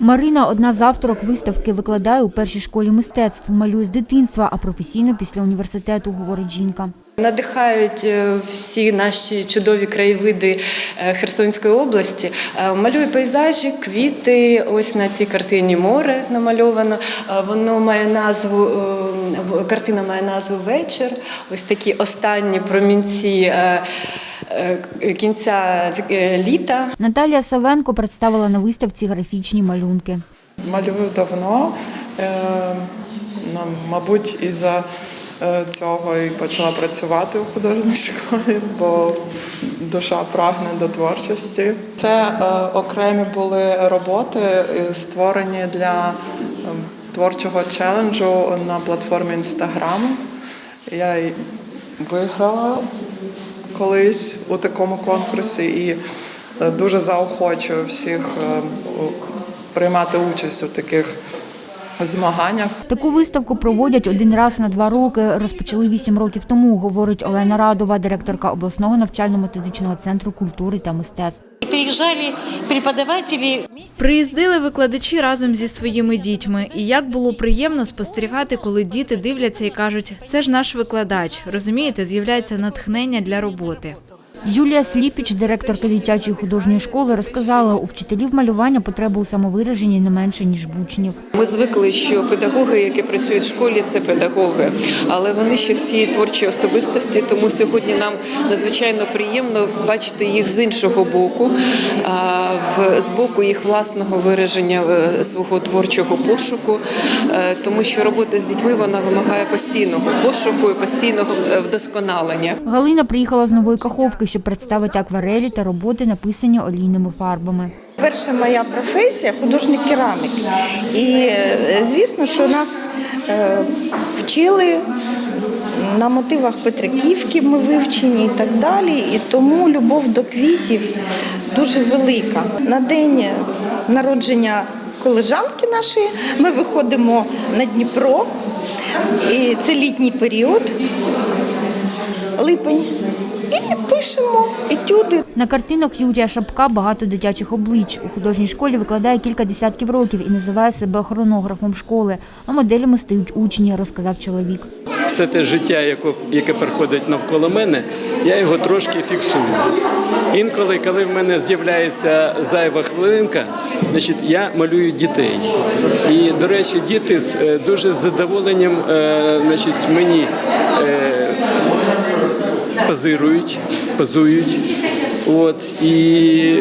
Марина одна з авторок виставки викладає у першій школі мистецтв. Малює з дитинства, а професійно після університету, говорить жінка. Надихають е, всі наші чудові краєвиди е, Херсонської області. Е, Малюю пейзажі, квіти. Ось на цій картині море намальовано. Воно має назву картина має назву Вечір. Ось такі останні промінці кінця е, літа. Наталія Савенко представила на виставці графічні малюнки. Малюю давно. Е, ну, мабуть, із-за е, цього і почала працювати у художній школі, бо душа прагне до творчості. Це е, окремі були роботи, е, створені для е, творчого челенджу на платформі Instagram. Я виграла колись у такому конкурсі і е, дуже заохочую всіх е, приймати участь у таких змаганнях. Таку виставку проводять один раз на два роки. Розпочали вісім років тому, говорить Олена Радова, директорка обласного навчально-методичного центру культури та мистецтв. Приезжали преподаватели Приїздили викладачі разом зі своїми дітьми, і як було приємно спостерігати, коли діти дивляться і кажуть, це ж наш викладач. Розумієте, з'являється натхнення для роботи. Юлія Сліпіч, директорка дитячої художньої школи, розказала, у вчителів малювання потреба у самовираженні не менше, ніж в учнів. Ми звикли, що педагоги, які працюють в школі, це педагоги, але вони ще всі творчі особистості. Тому сьогодні нам надзвичайно приємно бачити їх з іншого боку, з боку їх власного вираження е, свого творчого пошуку, Е, тому що робота з дітьми вона вимагає постійного пошуку і постійного е, вдосконалення. Галина приїхала з нової каховки, щоб представити акварелі та роботи, написані олійними фарбами. Перша моя професія художник керамік. І е, звісно, що нас е, вчили на мотивах Петриківки, ми вивчені і так далі. І тому любов до квітів дуже велика. На день народження колежанки нашої ми виходимо на Дніпро, і це літній період, липень, і пишемо етюди. На картинах Юрія Шапка багато дитячих облич. У художній школі викладає кілька десятків років і називає себе хронографом школи, а моделями стають учні, розказав чоловік. все те життя, яке, проходить навколо мене, я його трошки фіксую. Інколи, коли в мене з'являється зайва хвилинка, значить я малюю дітей. І, до речі, діти з е, дуже задоволенням е, значить, мені е, позирують, позують. От і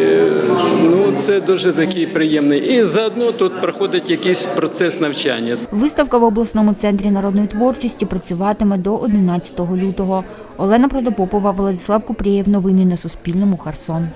ну це дуже такий приємний. І заодно тут проходить якийсь процес навчання. Виставка в обласному центрі народної творчості працюватиме до 11 лютого. Олена Продопопова, Владислав Купрієв. Новини на Суспільному. Херсон.